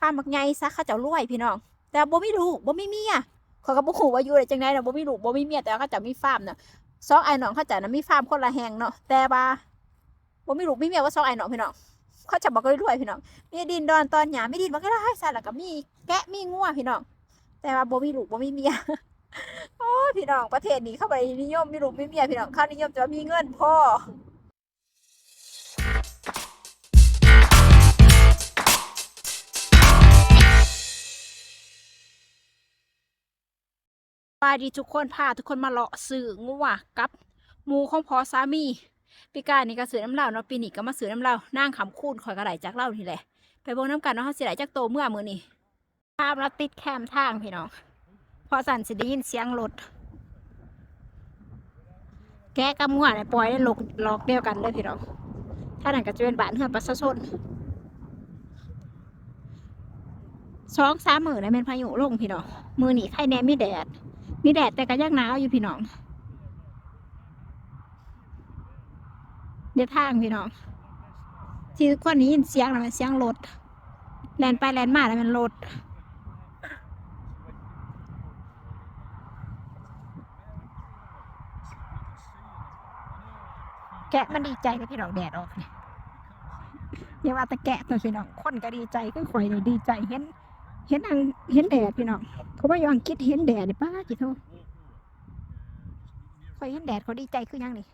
ฟามักใหญ่ซะเขาเจ้ารวยพี่น้อง แต่บ่มีลูกบ่มีเมียเขาก็บ่ฮู้ว่าอยู่ได้จังได๋นะบ่มีลูกบ่มีเมียแต่ว่าเขาเจะมีฟาร์มน่ะสองไอ้น้องเขาเจะน่ะมีฟาร์มคนละแห่งเนาะแต่ว่าบ่มีลูกมีเมียว่าสองไอ้น้องพี่น้องเขาเจะบ่ก็รวยพี่น้อง มีดินดอนตอนหญ้ามีดินมันก็ได้ซะแล้วก็มีแกะมีงัวพี่น้อง แต่ว่าบ่มีลูกบ่มีเมีย โอ้พี่น้องประเทศนี้เข้าไปนิยมมีลูกมีเมียพี่น้องเขานิยมจะมีเงินพ่อ สวัสดีทุกคนพาทุกคนมาเลาะสื่องัวกับหมูของพอสามีปีกานี่ก็ซื้อน้ำเหล้าเนาะปีนี้ก็มาซื้อน้ำเหล้านางขำคูนข่อยกระไดจากเหล้านี่แหละ ไปเบิ่งน้ำกันเนาะเขาสิได้จากโตเมื่อมือนี่ภาพแล้วติดแคมทางพี่น้องพอสั่นสิได้ยินเสียงรถแกกับงัวเนี่ยปล่อยได้ลกลอกเดียวกันเลยพี่น้องถ้านั่นก็จะเป็นบ้านเฮือนประชาชนสองสามมือเนี่ยเป็นพายุลงพี่น้องมือหนีไข่แนมีแดด มีแดดแต่ก็ยังหนาวอยู่พี่น้อง เดี๋ยวทางพี่น้อง ที่ทุกคนนี้ยินเสียงนะมันเสียงรถแลนไปแลนมาแล้วมันรถแกะมันดีใจกับพี่น้องแดดออกเนี่ยอย่าว่าแต่แกะตัวพี่น้องคนก็ดีใจก็ข่อยดีใจเห็น เห็นอังเห็นแดดพี่น้องเขาว่าอยู่อังกฤษเห็นแดดนี่ป้าจิโทคอยเห็นแดดเขาดีใจคือหยังนี่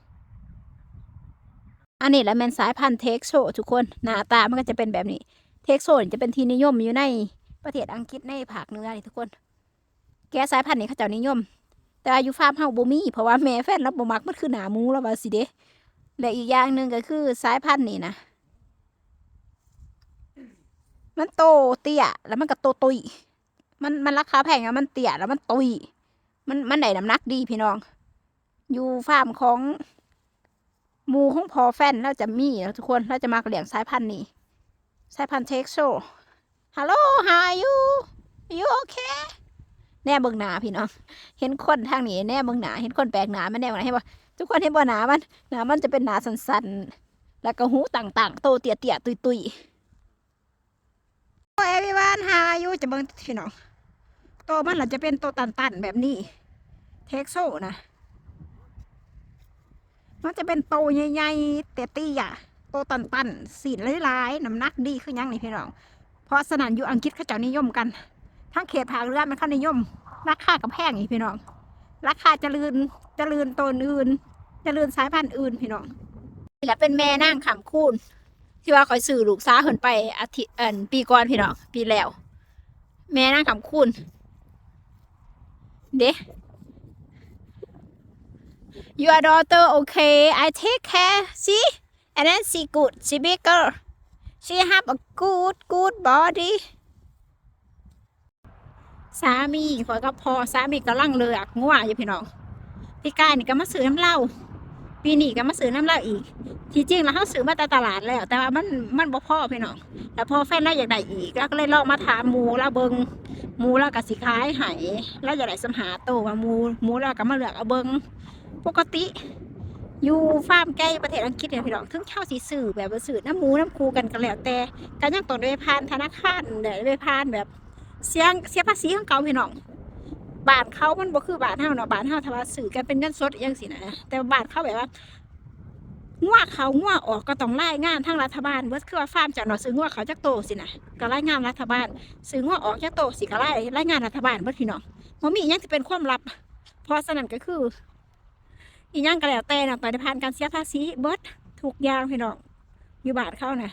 อันนี้แหละแมนสายพันธุ์เทคโซทุกคนหน้าตามันก็จะเป็นแบบนี้ เทคโซนี่จะเป็นที่นิยมอยู่ในประเทศอังกฤษในภาคเหนือนี่ทุกคน แกสายพันธุ์นี้เขาเจ้านิยม แต่อายุฟาร์มเฮาบ่มีเพราะว่าแม่แฟนเราบ่มักมันคือหนาหมูแล้วว่าสิเด้และอีกอย่างหนึ่งก็คือสายพันธุ์นี่นะ มันโตเตี้ยแล้วมันก็โตตุยมันมันราคาแพงอะมันเตี้ยแล้วมันตุยมันมันได้น้ำหนักดีพี่น้อง อยู่ฟาร์มของหมูของพอแฟนแล้วจะมีแล้วทุกคนเราจะมาเลี้ยงสายพันธุ์นี้สายพันธุ์เท็กโซฮัลโหล how are you you okay แน่เบิ่งหนาพี่น้อง เห็นคนทางนี้แน่เบิ่งหนา เห็นคนแปลกหนาไมันแน่เบิ่งหนาเห็นบ่ทุกคนเห็นบ่หนามันหนามันจะเป็นหนาสันๆ แล้วก็หูต่างๆ โตเตี้ยๆตุยๆ โอ้ everyone how are you จะเบิ่งพี่น้องโตมันล่ะจะเป็นโตตันๆแบบนี้ เท็กโซนะ มันจะเป็นโตใหญ่ๆเตี้ยๆโตตันๆสีหลายๆน้ำหนักดีขึ้นยังนี่พี่น้อง เพราะสนันอยู่อังกฤษเขาเจ้านิยมกัน ทั้งเขตภาคเรือมันเขานิยมราคากับแพงอีกพี่น้อง ราคาจริญเจริญตัวอื่นเจริญสายพันธุ์อื่นพี่น้องนี่แหละเป็นแม่นั่งขำคูณ ที่ว่าคอยสื่อลูกสาวเหินไปอาทิตย์เอินปีก่อนพี่น้องปีแล้ว แม่นั่งขำคูณเด้ Your daughter okay I take care see and then she good she bigger she have a good good body สามีขอยก็พอสามีกำลังเลือกงัวอยู่พี่น้องพี่กายนี่ก็มาซื้อน้ำเหล้า ปีนี้ก็มาซื้อน้ำเหล้าอีก ที่จริงแล้วเขาซื้อมาแต่ตลาดแล้ว แต่ว่ามันมันบ่พ่อพี่น้องแต่พอแฟนเราอยากได้อีกแล้วก็เลยลองมาถามหมูแล้วเบิงหมูแล้วก็สิขายให้แล้วอยากได้สมหาโตว่าหมูหมูแล้วก็มาเลือกเอาเบิงปกติ อยู่ฟาร์มไก่ประเทศอังกฤษเนี่ยพี่น้องถึงเช่าสีสื่อแบบว่าสื่อน้ำหมูน้ำคูกันกันแล้วแต่การยังต้องด้ไปผ่านธนาคารได้ไปผ่านแบบเสียงเสียภาษีของเก่าพี่น้อง บาทเขามันบ่คือบาทเฮาเนาะบาทเฮาถ้าว่าสื่อกันเป็นเงินสดอหยังสินะแต่บาทเขาแบบว่างัวเขางัวออกก็ต้องรายงานทางรัฐบาลเบิดคือว่าฟาร์มจะเนาะซื้องัวเขาจักโตสินะก็รายงานรัฐบาลซื้องัวออกจักโตสิก็รายรายงานรัฐบาลเบิดพี่น้องบ่มีอหยังสิเป็นความลับ เพราะฉะนั้นก็คือ อีหยังก็แล้วแต่น่ะต้องได้ผ่านการเสียภาษีเบิร์ดทุกอย่างพี่น้องอยู่บาทเขาน่ะ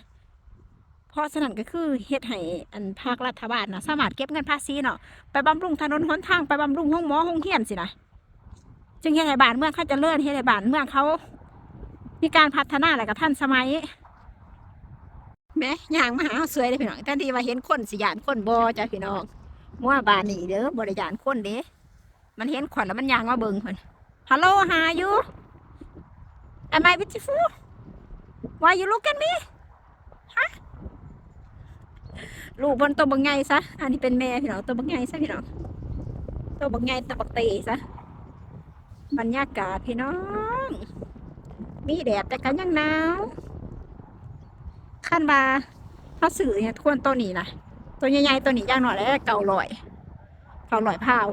เพราะฉะนั้นก็คือเฮ็ดให้อันภาครัฐบาลนะสามารถเก็บเงินภาษีเนาะไปบำรุงถนนหนทางไปบำรุงห้องหมอห้องเฮียนสินะจึงเฮ็ดให้บ้านเมืองเขาจะเลื่อนเฮ็ดให้บ้านเมืองเขา มีการพัฒนาอะไรกับท่านสมัยแหม่ย่างมาหาสวยเลยพี่น้องทันทีว่าเห็นคนสิยานคนบ่จ้ะพี่น้องมั่วบานนี่เด้อบ่ได้ยานคนเด้มันเห็นขวัญแล้วมันย่างมาเบิ่งเพิ่นฮัลโหลหาอยู่ Am I beautiful Why you look at me ลูกบนตัวบังไงซะ อันนี้เป็นแม่พี่น้องตัวบังไงซะพี่น้องตัวบังไงตัวบักเตซะ บรรยากาศพี่น้อง มีแดดแต่กันยังหนาวขั้นมาเขาสื่อเนี่ยทวนตัวนี้นะตัวใหญ่ๆตัวนี้ย่างหน่อยแล้วเก่าลอย เก่าลอยพาว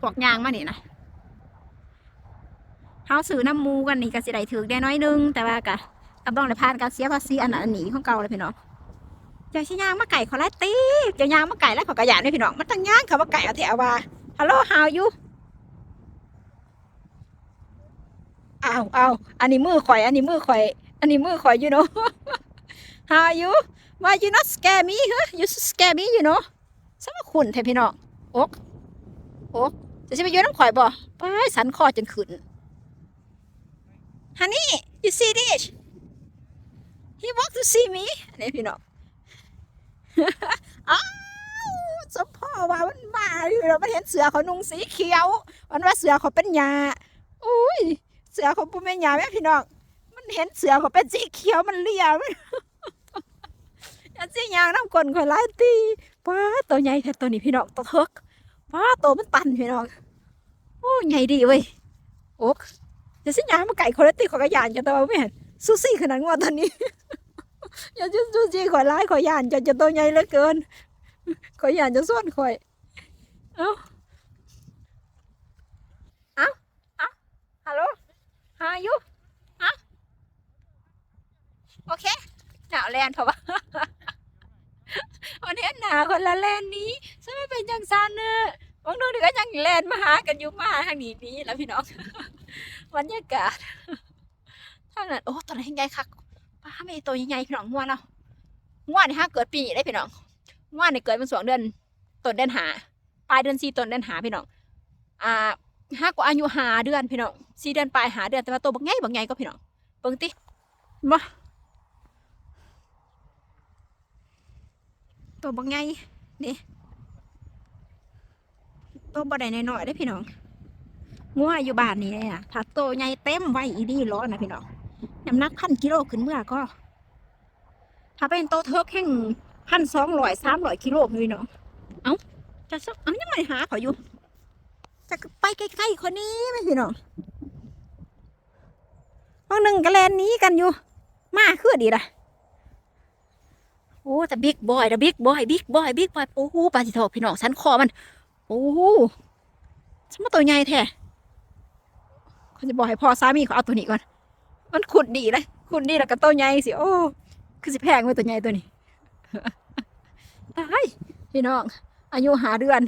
พวกยางมานี่นะเฮาซื้อน้ำมูกันนี่ก็สิได้ถือได้น้อยนึง แต่ว่าก็ก็ต้องได้ผ่านการเสียภาษีอันนั้นอันนี้ของเก่าเลยพี่น้อง อย่าชิยางมาไก่ขอไล่ตีจะยางมาไก่แล้วขอกระยานด้วยพี่น้องมันตั้งย่างเขามาไก่เอาแถวว่าฮัลโหล how you อ้าวอ้าอันนี้มือข่อย อันนี้มือข่อย อันนี้มือข่อย you know how are you why you not scare me huh you scare me you know สมคุณแท้พี่น้องอกอกจะสิไปยืนน้ำข่อยบ่ไปสันคอจนขึ้น honey you see this he want to see me นี่พี่น้อง อ้าวสมพ่อว่ามัน มาอยู่แล้วมันเห็นเสือเขานุ่งสีเขียวมันว่าเสือเขาเป็นหญ้าอุ้ยเสือเขาเป็นหญ้าแม่พี่น้องมันเห็นเสือเขาเป็นสีเขียวมันเลียมันอันสียางน้ำกลนข่อยหลายตีป้าตัวใหญ่แท้ตัวนี้พี่น้องตัวเทิกป้าตัวมันตันพี่น้องโอ้ใหญ่ดีเว้ยโอ๊กจะสิยางมาไก่คนละตีขอยกระยานจะตัวไม่เห็นซูซี่ขนาดงวตัวนี้อย่าจะซูซี่ข่อยร้ายข่อยยานจะจะตัวใหญ่เหลือเกินข่อยยานจะส่วนข่อย เอ้าเอ้าเอ้าฮัลโหล How are you ฮะโอเคหนาวแลนเพราะว่าวันนี้หนาวคนละแลนนี้ฉันไม่เป็นจังซันเนอะบางทีก็ยังแลนมาหากันอยู่มาทางนี้นี้แล้วพี่น้องบรรยากาศทางนั้นโอ้ตอนนี้นใหญ่คักป้าไม่ตัวใหญ่ๆพี่น้องง่วนเนาะง่วนนี่ฮะเกิดปีนี้ได้พี่น้องง่วนนี่เกิดเป็นสองเดือนต้นเดือนหาป ลายเดือนสี่ต้นเดือนหาพี่น้องอ่าห้ากว่าอายุหาเดือนพี่น้องสี่เดือนปลายหาเดือนแต่ว่าโตบักไงบักไงก็พี่น้องเบิ่งติมาโตบักไงนี่ตัวบ่ได้น้อยๆได้พี่น้องงัวอยู่บ้านนี่เนี่ยถ้าโตใหญ่เต็มไว้อีดีร้อนนะพี่น้องน้ำหนักพันกิโลขึ้นเมื่อก็ ถ้าเป็นโตเทิกแห่งพันสองร้อยสามร้อยกิโลพี่น้องเอ้า จะสักอ้ายังไม่หาเขาอยู่ จะไปใกล้ๆคนนี้ไหมพี่น้องห้องหนึ่งกระแลนหนี้กันอยู่ มาคือดีละโอ้แต่บิ๊กบอยแต่บิ๊กบอยบิ๊กบอยบิ๊กบอยโอ้โหปลาจิทอกพี่น้องสันคอมัน โอ้โหฉันมาตัวใหญ่แท้เขาจะบอกให้พ่อสามีเขาเอาตัวนี้ก่อน มันขุดดีเลยขุดดีแล้วก็ตัวใหญ่สิโอ้คือสิแพงไว้ตัวใหญ่ตัวนี้ตายพี่น้อง อายุหาเดือน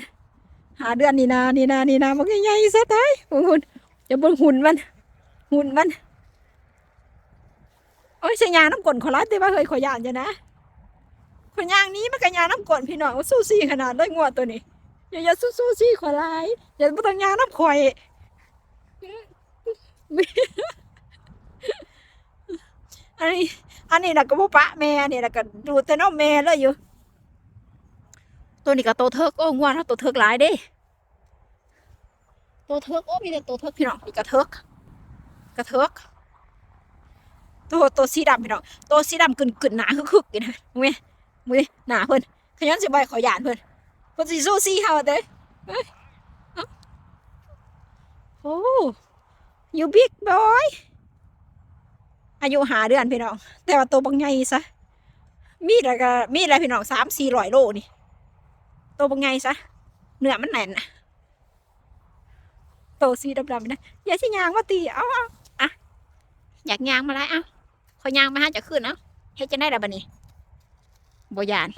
หาเดือนนี่นานี่นานี่นามันใหญ่ๆซะตายหุ่นจะบนหุ่นมัน หุ่นมันโอ้ยสัญญาน้ำกลนขอรัดได้ว่าเคยขอยานจะนะขอยางนี้มันก็ยางน้ำกลนพี่น้องสู้ซี่ขนาดได้งวดตัวนี้อย่าอย่าสู้สู้ซี่ขอลายอย่าบ่ต้องยางน้ำข่อยอันนี้อันนี้นะก็บ่ปะแม่นี่นะก็ดูแต่น้องแม่เลยอยู่ ตัวนี้ก็โตเทิกโอ้งวดเท่าโตเทิกหลายเด้ ตัวเทิกโอ้มีแต่ตัวเทิกพี่น้องนี่กระเทิกกระเทิกตัวตัวสีดำพี่น้องตัวสีดำกึ่นกึ่นหนาคึกๆอยู่นะมึงมึงหนาเพิ่นขยันสิใบขอยานเพิ่นเพิ่นสิสู้ซีเฮาเด้เอ้ยเอ้าโอ้ยูบิ๊กบอยอายุหาเดือนพี่น้อง แต่ว่าตัวบางใหญ่ซะ มีอะไรก็มีอะไรพี่น้องสามสี่ร้อยโลนี่ ตัวบางใหญ่ซะเนื้อมันแน่นนะโตสีดำๆนะอย่าชิยางมาตีเอาเอาอะอยากยางมาไรเอาขอยางมาหาจะขึ้นเอาเฮ็ดจะได้ดับนี้บ่ยาน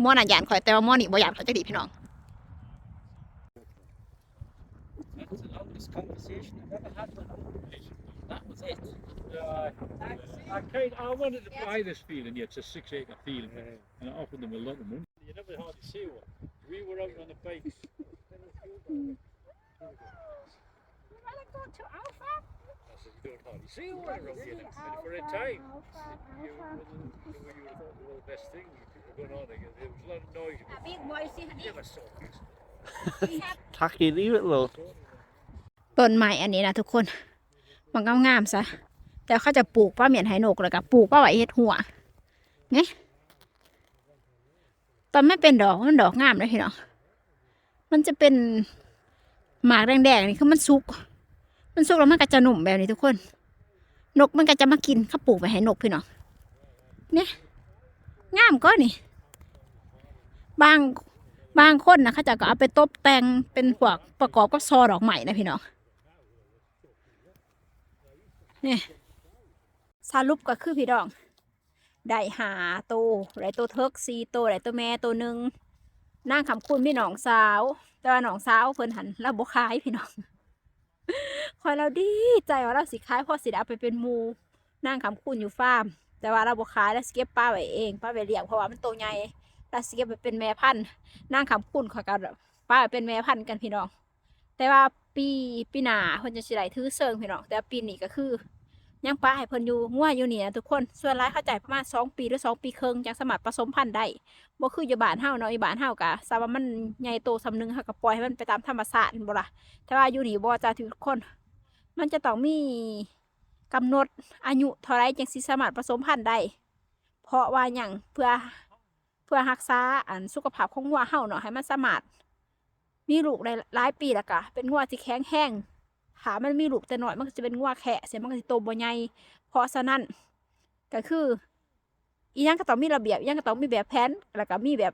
หม้อน่ะยานข่อยแต่ว่าหม้อนี่บ่ยานข่อยจะดีพี่น้อง That's the longest conversation I've ever had with them. That was it. I kind I wanted to buy this field, and it's a six acre field, and I offered them a lot of money. You never hardly see one. We were out on the bikes. I said, you don't hardly see one around here. And for a time, you, you, were the- you were you thought were the best thing. People going on, there there was a lot of noise. You never saw this. Tacky leave it low. ต้นไม้อันนี้นะทุกคน มันงามๆซะ แต่เขาจะปลูกป้าเหมียนไหหนกแล้วก็ปลูกป้าไหวเฮ็ดหัวไง ตอนไม่เป็นดอกมันดอกงามเลยพี่น้องมันจะเป็นหมากแดงๆนี่คือมันสุก มันสุกแล้วมันก็จะหนุ่มแบบนี้ทุกคน นกมันก็จะมากินเขาปลูกไว้ให้นกพี่น้องเนี่ยงามก็นี่ บางบางคนนะเขาจะก็เอาไปตบแต่งเป็นพวกประกอบกับซอดอกไม้นะพี่น้องนี่สรุปก็คือพี่น้อง ได้หาตัวได้ตัวเทิกซีตัวได้ตัวแม่ตัวหนึ่งนางคำคุณพี่น้องสาว แต่ว่าน้องสาวเพิ่นหันเราบ่ขายพี่น้องคอยเราดีใจว่าเราสิขายพอสิเอาไปเป็นมูนางคำคุณอยู่ฟาร์ม แต่ว่าเราบ่ขายแล้วสเก็บป้าไว้เองป้าไปเลี้ยงเพราะว่ามันโตใหญ่แล้วสเก็บไปเป็นแม่พันธุ์นางคำคุณขอยก็ป้าไปเป็นแม่พันธุ์กันพี่น้อง แต่ว่าปีปีหนาเพิ่นจะสิได้ถือเซิงพี่น้อง แต่ปีนี้ก็คือ ยังป้าให้เพิ่นอยู่งัวอยู่นี่นะทุกคนส่วนร้ายเข้าใจประมาณสองปีหรือสองปีครึ่งจังสามารผสมพันธุ์ได้บ่คืออยู่บ้านเฮาเนาะอยู่บ้านเฮากะทราบว่ามันใหญ่โตสำนึงเฮาก็ปล่อยให้มันไปตามธรรมชาติบ่ล่ะแต่ว่าอยู่นี่บ่จ้าทุกคน มันจะต้องมีกำหนดอายุเท่าไรจังสิสามารถผสมพันธุ์ได้เพราะว่าหยังเพื่อเพื่อรักษาอันสุขภาพของงัวเฮาเนาะให้มันสามารถมีลูกได้หลายปีแล้วก็เป็นงัวที่แข็งแรง หามันมีลูกแต่น้อยมันก็จะเป็นงัวแคะเสียมันก็สิโตบ่ใหญ่เพราะฉะนั้นก็คืออีหยังก็ต้องมีระเบียบอียังก็ต้องมีแบบแผนแล้วก็มีแบบ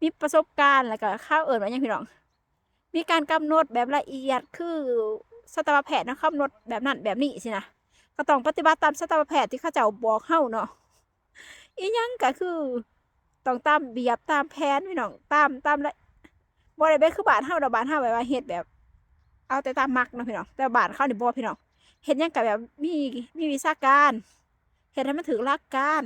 มีประสบการณ์แล้วก็ข้าวเอิญว่าหยังพี่น้อง มีการกำหนดแบบละเอียดคือสัตวแพทย์นะกำหนดแบบนั้นแบบนี้สินะก็ต้องปฏิบัติตามสัตวแพทย์ที่เขาเจ้าบอกเฮาเนาะอีหยังก็คือต้องตามเบียบตามแผนพี่น้องตามตามละบ่ได้เป็คือบ้านเฮาดอกบ้านเฮาแบบว่าเฮ็ดแบบ เอาแต่ตามมักเนาะพี่น้องแต่บานเข้าในี่บ่พี่น้องเฮ็ดหยังก็แบบมีมีวิชาการเฮ็ดให้มันถึงหลักการ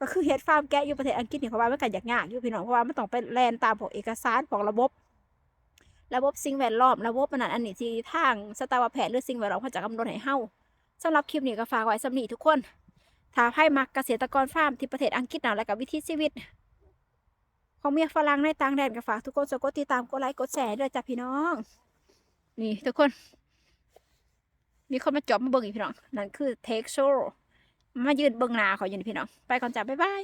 ก็คือเฮ็ดฟาร์มแกะอยู่ประเทศอังกฤษเนี่ยเขาว่ามันก็ยากๆอยู่พี่น้องเพราะว่ามันต้องไปแลนตามพวกเอกสารของระบบ ระบบสิ่งแวดล้อมระบบมันนั้นอันนี้ที่ทางสตาวแพทย์หรือสิ่งแวดล้อมเขาจะกำหนดให้เฮาสำหรับคลิปนี้ก็ฝากไว้สำหรับนี้ทุกคนถ้าให้มักเกษตรกรฟาร์มที่ประเทศอังกฤษนะและกับวิถีชีวิตของเมียฝรั่งในต่างแดนก็ฝากทุกคนกดติดตามกดไลค์กดแชร์ด้วยจ้ะพี่น้อง นี่ทุกคน มีคนมาจอบมาเบิ่งอีกพี่น้อง นั่นคือเทคโชว์มายืนเบิ่งนาเขาอยู่นี่พี่น้อง ไปก่อนจ้าบ๊ายบาย